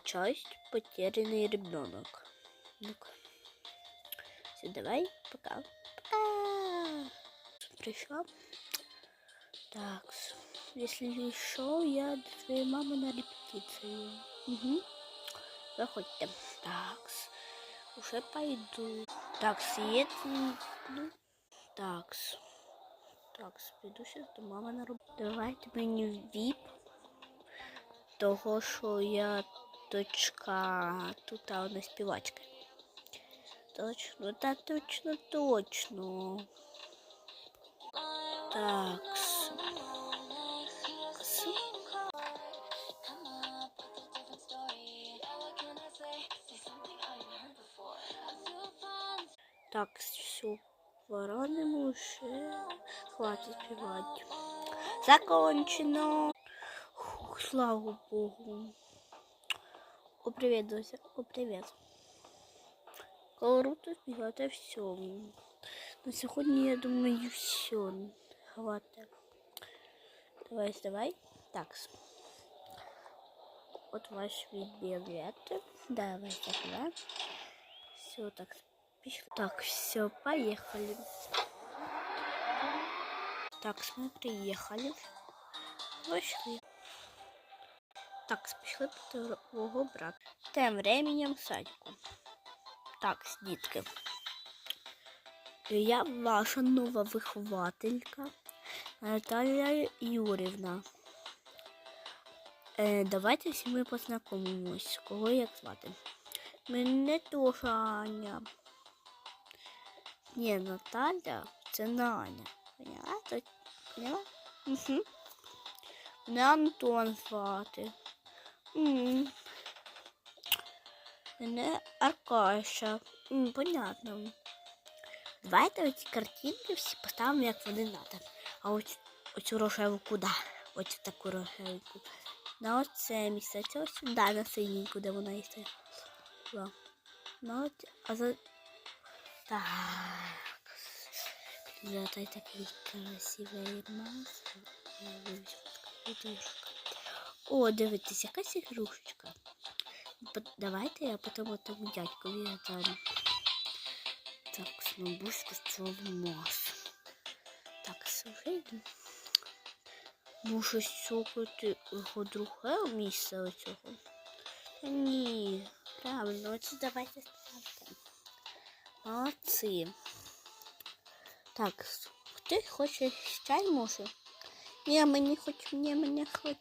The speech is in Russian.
часть потерянный ребенок. Ну-ка. Все, давай, пока. Пока. Пришла. Так, если что, я до своей мамы на репетицию. Угу. Заходите. Так, уже пойду. Так, еду. Так, так, піду сейчас до мами на роботу. Давайте мені в віп. Того, що я дочка тут а вона співачка. Точно, та точно, точно. Так. Так, все, вороним уже. Хватит співати. Закончено. Фух, слава Богу. О, привет, Дося. О, привет. Круто співати все. На сьогодні, я думаю, все. Хватит. Давай, давай. Так. Вот ваш билет. Давай, давай. Все, так. Пішли. Так, все, поехали. Так, мы приехали. Вышли. Так, спішли по твого брата. Тем временем в садику. Так, дітки. Я ваша нова вихователька Наталія Юрівна. Е, давайте всі ми познайомимось. Кого як звати? Мене теж Аня. Ні, Наталя це Наня. Поняла? Поняла? Угу. Мене Антон звати. Мене Аркаша. Понятно. Давайте оці картинки всі поставимо, як вони надо. А ось оцю рожеву куди? Ось таку рожеву. На оце місце. Це ось сюди, на синеньку, де вона є. На от, а за... Так. Золотой такий красивий маск. О, дивитесь, якась ігрушечка. П- Давайте я потім тому дядькові дам. Так, снобушка з цього масу. Так, вже йду. Може сьогодні його друге місце оцього? Та ні, правильно, оце давайте ставте. Молодці. Так, хтось хоче чай може? Ні, мені хоч, ні, мені хочу